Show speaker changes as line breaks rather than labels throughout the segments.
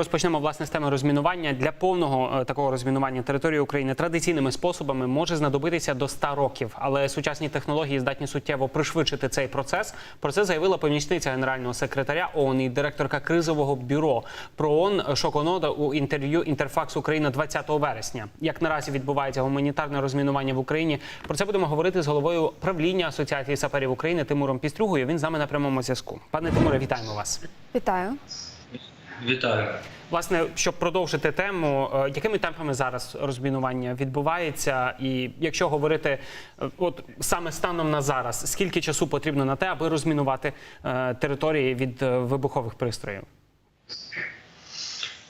Розпочнемо власне з теми розмінування. Для повного е, такого розмінування території України традиційними способами може знадобитися до 100 років, але сучасні технології здатні суттєво пришвидшити цей процес. Про це заявила помічниця генерального секретаря ООН і директорка кризового бюро про ООН Шоконода у інтерв'ю Інтерфакс Україна 20 вересня. Як наразі відбувається гуманітарне розмінування в Україні? Про це будемо говорити з головою правління Асоціації саперів України Тимуром Пістрюгою. Він з нами на прямому зв'язку. Пане Тимуре, вітаємо вас.
Вітаю.
Вітаю.
Власне, щоб продовжити тему, е, якими темпами зараз розмінування відбувається, і якщо говорити е, от саме станом на зараз, скільки часу потрібно на те, аби розмінувати е, території від е, вибухових пристроїв?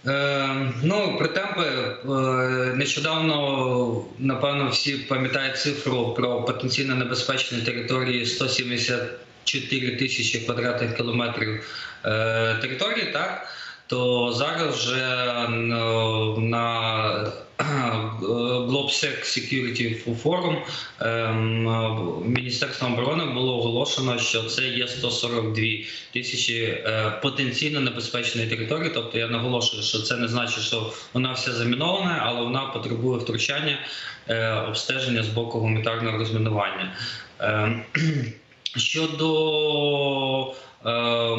Е, ну, про темпи е, нещодавно, напевно, всі пам'ятають цифру про потенційно небезпечні території 174 тисячі квадратних кілометрів е, території, так? То зараз вже ну, на е, GlobeSec Security Forum ем, Міністерством оборони було оголошено, що це є 142 тисячі е, потенційно небезпечної території. Тобто я наголошую, що це не значить, що вона вся замінована, але вона потребує втручання е, обстеження з боку гуманітарного розмінування. Ем, Щодо е,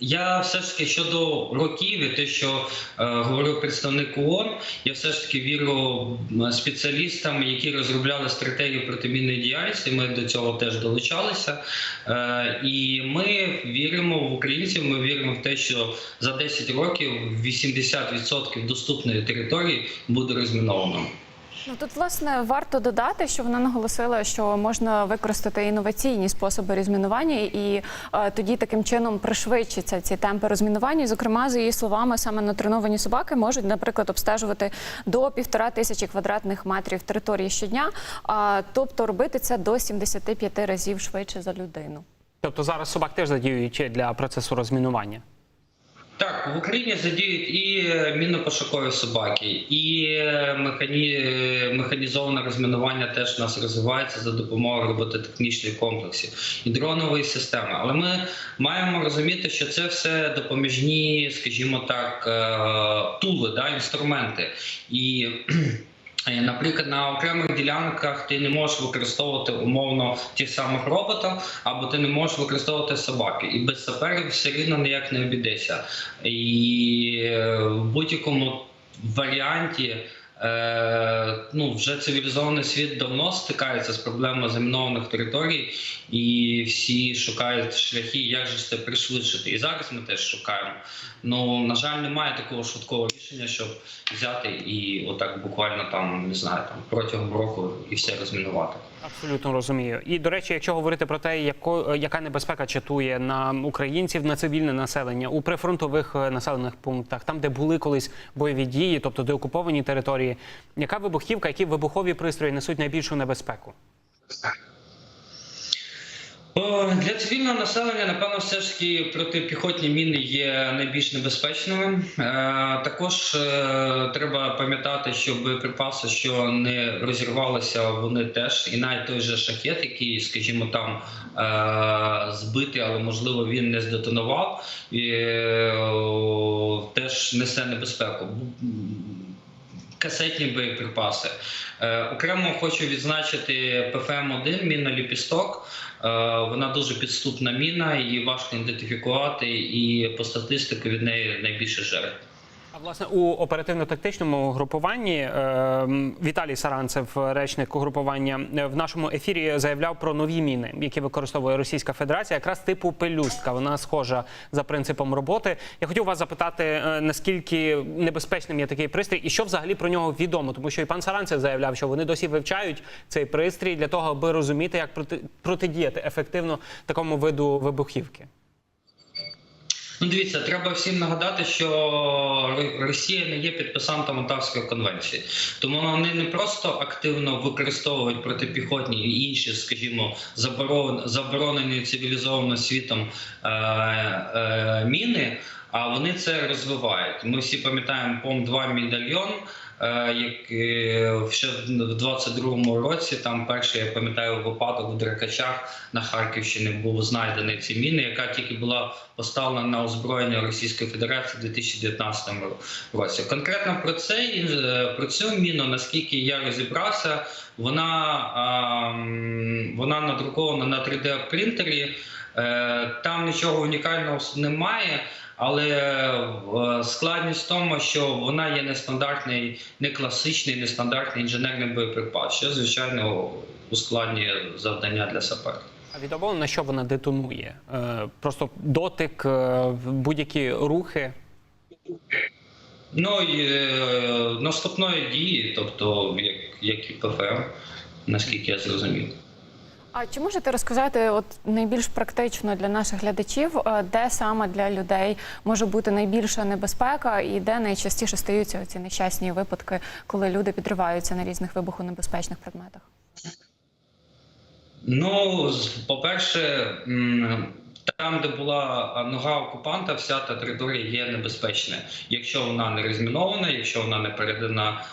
я все ж таки щодо років, і те, що е, говорив представник ООН, я все ж таки вірю спеціалістам, які розробляли стратегію протимінної діяльності. Ми до цього теж долучалися. Е, і ми віримо в українців. Ми віримо в те, що за 10 років 80% доступної території буде розміновано.
Ну тут власне варто додати, що вона наголосила, що можна використати інноваційні способи розмінування, і е, тоді таким чином пришвидшиться ці темпи розмінування. Зокрема, за її словами, саме натреновані собаки можуть, наприклад, обстежувати до півтора тисячі квадратних метрів території щодня, а тобто робити це до 75 разів швидше за людину.
Тобто зараз собак теж задіюють для процесу розмінування.
Так, в Україні задіють і е, мінно-пошукові собаки, і е, механі... е, механізоване розмінування теж у нас розвивається за допомогою робототехнічних комплексів і дронової системи. Але ми маємо розуміти, що це все допоміжні, скажімо так, тули, да, інструменти. І Наприклад, на окремих ділянках ти не можеш використовувати умовно тих самих роботів, або ти не можеш використовувати собаки. І без саперів все рівно ніяк не обійдеться. І е, в будь-якому варіанті. Е, ну, вже цивілізований світ давно стикається з проблемою замінованих територій, і всі шукають шляхи, як же це пришвидшити. І зараз ми теж шукаємо. Ну на жаль, немає такого швидкого рішення, щоб взяти і отак буквально там не знаю, там протягом року і все розмінувати.
Абсолютно розумію. І до речі, якщо говорити про те, яко, яка небезпека чатує на українців, на цивільне населення у прифронтових е, населених пунктах, там де були колись бойові дії, тобто деокуповані території, яка вибухівка, які вибухові пристрої несуть найбільшу небезпеку?
Для цивільного населення, напевно, все ж таки протипіхотні міни є найбільш небезпечними. Е, також е, треба пам'ятати, що боєприпаси, що не розірвалися, вони теж, і навіть той же шахет, який, скажімо, там е, збитий, але можливо він не здетонував, і, теж несе небезпеку. Касетні боєприпаси. Е, окремо хочу відзначити ПФМ-1, міна ліпісток. Е, вона дуже підступна міна, її важко ідентифікувати, і по статистику від неї найбільше жертв.
А власне у оперативно-тактичному групуванні е, Віталій Саранцев, речник угрупування, е, в нашому ефірі заявляв про нові міни, які використовує Російська Федерація, якраз типу пелюстка. Вона схожа за принципом роботи. Я хотів вас запитати, е, наскільки небезпечним є такий пристрій, і що взагалі про нього відомо, тому що і пан Саранцев заявляв, що вони досі вивчають цей пристрій для того, аби розуміти, як проти, протидіяти ефективно такому виду вибухівки.
Ну, дивіться, треба всім нагадати, що Росія не є підписантом Отавської конвенції, тому вони не просто активно використовують протипіхотні і інші, скажімо, заборонені цивілізованим світом е, е, міни. А вони це розвивають. Ми всі пам'ятаємо пом 2 медальйон. е, Як е, ще в 22-му році там перший я пам'ятаю випадок в Дракачах на Харківщині був знайдений ці міни, яка тільки була поставлена на озброєння Російської Федерації в 2019 році. Конкретно про цей е, про цю міну, наскільки я розібрався, вона, вона надрукована на 3D принтері. Е, Там нічого унікального немає. Але е, складність в тому, що вона є нестандартний, не класичний, нестандартний інженерний боєприпас, що звичайно ускладнює завдання для саперів.
А відомо на що вона детонує? Е, Просто дотик, будь-які рухи.
Ну і наступної дії, тобто як, як і ПФМ, наскільки я зрозумів.
А чи можете розказати, от найбільш практично для наших глядачів, е, де саме для людей може бути найбільша небезпека, і де найчастіше стаються ці нещасні випадки, коли люди підриваються на різних вибухонебезпечних предметах?
Ну, по-перше, там, де була нога окупанта, вся та територія є небезпечною, якщо вона не розмінована, якщо вона не передана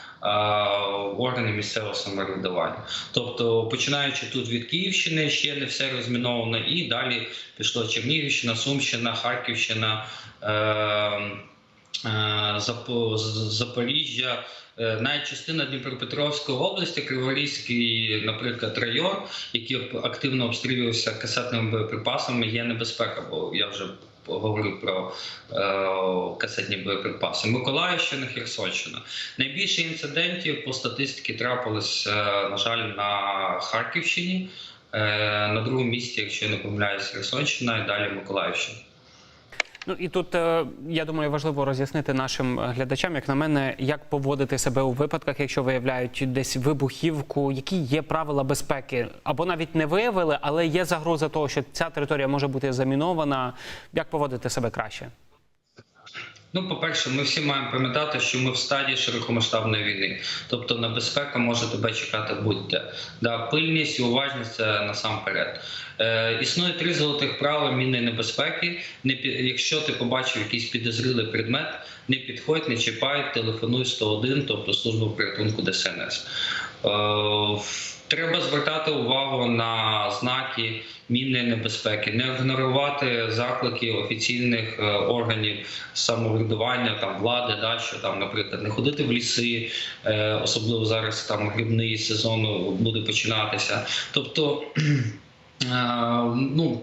органи місцевого самоврядування. Тобто, починаючи тут від Київщини, ще не все розміновано, і далі пішло Чернігівщина, Сумщина, Харківщина. Е, е, Запоріжжя, е, навіть частина Дніпропетровської області, Криворізький, наприклад, район, який активно обстрілювався касетними боєприпасами, є небезпека, бо я вже говорив про е, касетні боєприпаси. Миколаївщина, Херсонщина. Найбільше інцидентів по статистиці трапилось, е, на жаль, на Харківщині. Е, на другому місці, якщо я не помиляюсь, Херсонщина і далі Миколаївщина.
Ну і тут е, я думаю, важливо роз'яснити нашим глядачам, як на мене, як поводити себе у випадках, якщо виявляють десь вибухівку, які є правила безпеки, або навіть не виявили, але є загроза того, що ця територія може бути замінована. Як поводити себе краще?
Ну, по-перше, ми всі маємо пам'ятати, що ми в стадії широкомасштабної війни. Тобто небезпека може тебе чекати будь-де. Да, пильність і уважність це насамперед. Е, існує три золотих правила мінної небезпеки. Не якщо ти побачив якийсь підозрілий предмет, не підходь, не чіпай, телефонуй 101, тобто службу порятунку ДСНС. Е, Треба звертати увагу на знаки мінної небезпеки, не ігнорувати заклики офіційних е, органів самоврядування там влади, да що там, наприклад, не ходити в ліси, е, особливо зараз там грибний сезон буде починатися. Тобто, е, ну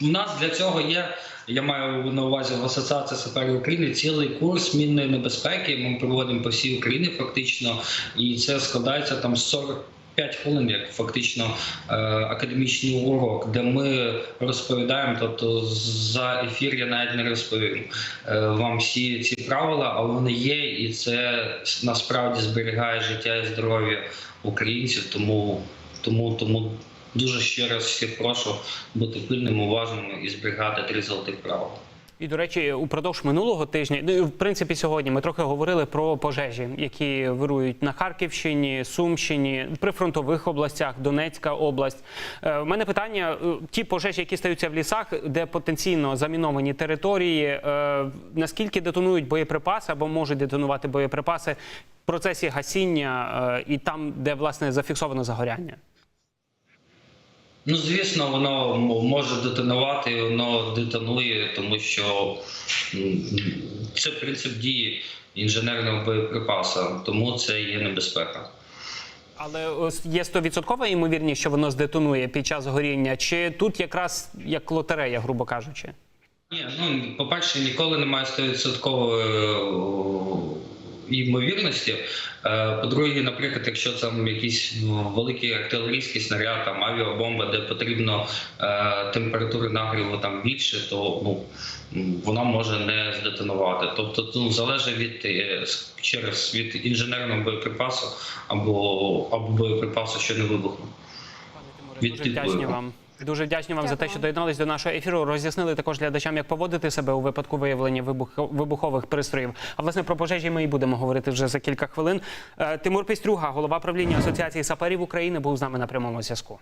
в нас для цього є. Я маю на увазі в асоціації саперів України цілий курс мінної небезпеки. Ми проводимо по всій Україні, фактично, і це складається там 40 5 хвилин, як фактично е, академічний урок, де ми розповідаємо. Тобто за ефір я навіть не розповім е, вам всі ці правила, але вони є, і це насправді зберігає життя і здоров'я українців. Тому тому, тому дуже ще раз всіх прошу бути пильними, уважними і зберігати три золотих правила.
І до речі, упродовж минулого тижня, ну в принципі сьогодні, ми трохи говорили про пожежі, які вирують на Харківщині, Сумщині, при фронтових областях, Донецька область. Е, У мене питання: е, ті пожежі, які стаються в лісах, де потенційно заміновані території, е, наскільки детонують боєприпаси або можуть детонувати боєприпаси в процесі гасіння е, і там, де власне зафіксовано загоряння?
Ну, звісно, воно може детонувати, і воно детонує, тому що це принцип дії інженерного боєприпасу, тому це є небезпека.
Але є 100% ймовірність, що воно здетонує під час горіння, чи тут якраз як лотерея, грубо кажучи?
Ні, ну по-перше, ніколи немає 100% ймовірності. Е, По-друге, наприклад, якщо там якийсь великий артилерійський снаряд, там авіабомба, де потрібно е, температури нагріву там більше, то ну вона може не здетонувати. Тобто, ну залежить від е, через від інженерного боєприпасу або або боєприпасу, що не вибухнув.
Дуже вдячні вам. Дуже вдячні вам за те, що доєднались до нашого ефіру. Роз'яснили також глядачам, як поводити себе у випадку виявлення вибух- вибухових пристроїв. А власне про пожежі ми і будемо говорити вже за кілька хвилин. Е, Тимур Пістрюга, голова правління Асоціації саперів України, був з нами на прямому зв'язку.